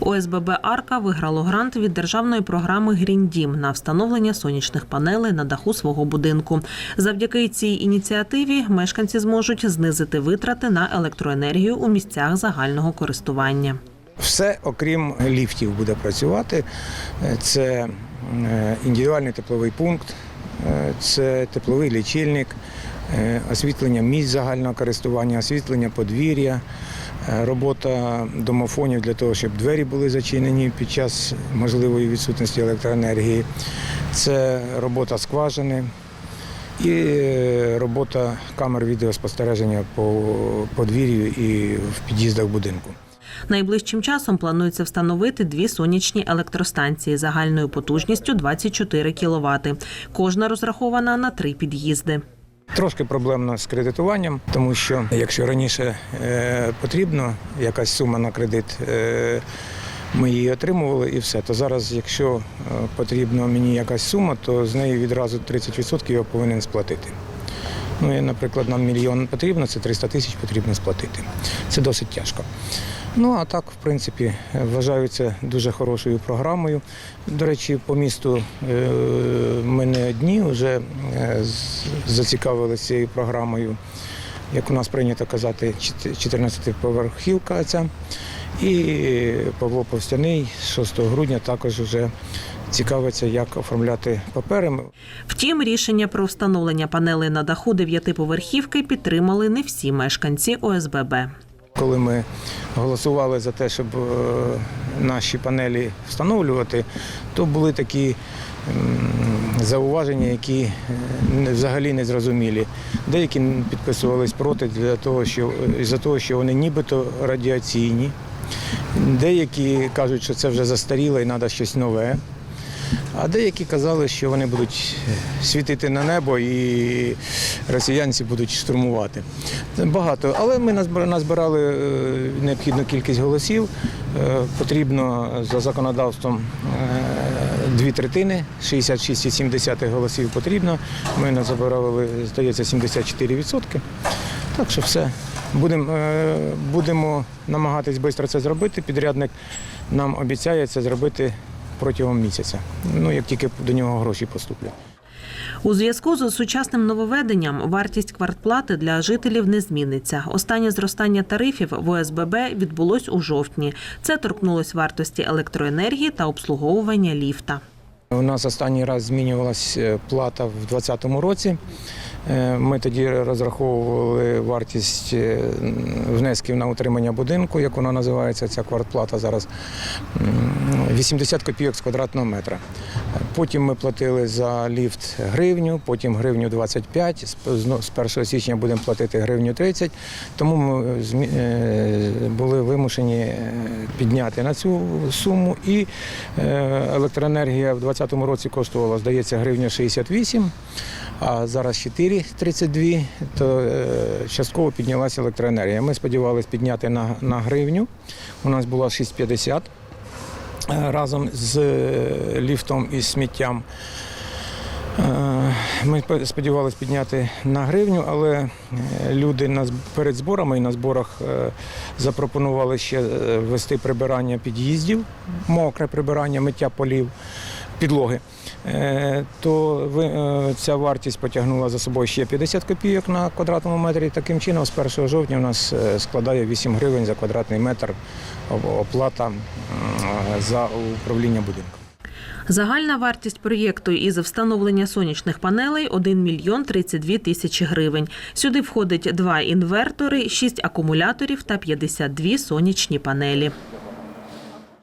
ОСББ Арка виграло грант від державної програми «Гріндім» на встановлення сонячних панелей на даху свого будинку. Завдяки цій ініціативі мешканці зможуть знизити витрати на електроенергію у місцях загального користування. Все, окрім ліфтів, буде працювати. Це е, індивідуальний тепловий пункт, е, це тепловий лічильник, е, освітлення місць загального користування, освітлення подвір'я, робота домофонів для того, щоб двері були зачинені під час можливої відсутності електроенергії. Це робота скважини. І е, робота камер відеоспостереження по подвір'ю і в під'їздах будинку. Найближчим часом планується встановити дві сонячні електростанції загальною потужністю 24 кВт. Кожна розрахована на три під'їзди. Трошки проблемно з кредитуванням, тому що якщо раніше е, потрібно якась сума на кредит, е, ми її отримували і все. То зараз, якщо е, потрібна мені якась сума, то з неї відразу 30% я повинен сплатити. Ну, і, наприклад, нам мільйон потрібно, це 300 тисяч потрібно сплатити. Це досить тяжко. Ну а так, в принципі, вважаю це дуже хорошою програмою. До речі, по місту е, ми не одні вже е, зацікавилися цією програмою, як у нас прийнято казати, 14-поверхівка ця. І Павло Повстяний 6 грудня також вже цікавиться, як оформляти папери. Втім, рішення про встановлення панелей на даху дев'ятиповерхівки підтримали не всі мешканці ОСББ. Коли ми голосували за те, щоб е, наші панелі встановлювати, то були такі зауваження, які е, взагалі не зрозумілі. Деякі підписувались проти для того, що за того, що вони нібито радіаційні. Деякі кажуть, що це вже застаріло і треба щось нове. А деякі казали, що вони будуть світити на небо і росіянці будуть штурмувати. Багато. Але ми назбирали е, необхідну кількість голосів. Е, Потрібно за законодавством е, дві третини, 66,7 голосів потрібно. Ми назбирали, здається, 74%. Так що все. Будемо, будемо намагатись швидко це зробити. Підрядник нам обіцяє це зробити протягом місяця. Ну, як тільки до нього гроші поступлять. У зв'язку з сучасним нововведенням вартість квартплати для жителів не зміниться. Останнє зростання тарифів в ОСББ відбулось у жовтні. Це торкнулось вартості електроенергії та обслуговування ліфта. У нас останній раз змінювалася е, плата в 2020 році. Е, Ми тоді розраховували вартість е, внесків на утримання будинку, як вона називається, ця квартплата зараз м, 80 копійок з квадратного метра. Потім ми платили за ліфт гривню, потім гривню 25, з- зно- з 1 січня будемо платити гривню 30, тому ми е, були вимушені підняти на цю суму. І е, електроенергія в 2020 році коштувала, здається, гривня 68, а зараз 4,32, то е, частково піднялася електроенергія. Ми сподівалися підняти на, на гривню. У нас була 6,50 е, разом з ліфтом і сміттям. Ми сподівалися підняти на гривню, але е, люди перед зборами і на зборах е, запропонували ще е, ввести прибирання під'їздів, мокре прибирання, миття полів, підлоги. То ця вартість потягнула за собою ще 50 копійок на квадратному метрі. Таким чином, з 1 жовтня у нас складає 8 гривень за квадратний метр оплата за управління будинком. Загальна вартість проєкту із встановлення сонячних панелей 1 мільйон 32 тисячі гривень. Сюди входить два інвертори, шість акумуляторів та 52 сонячні панелі.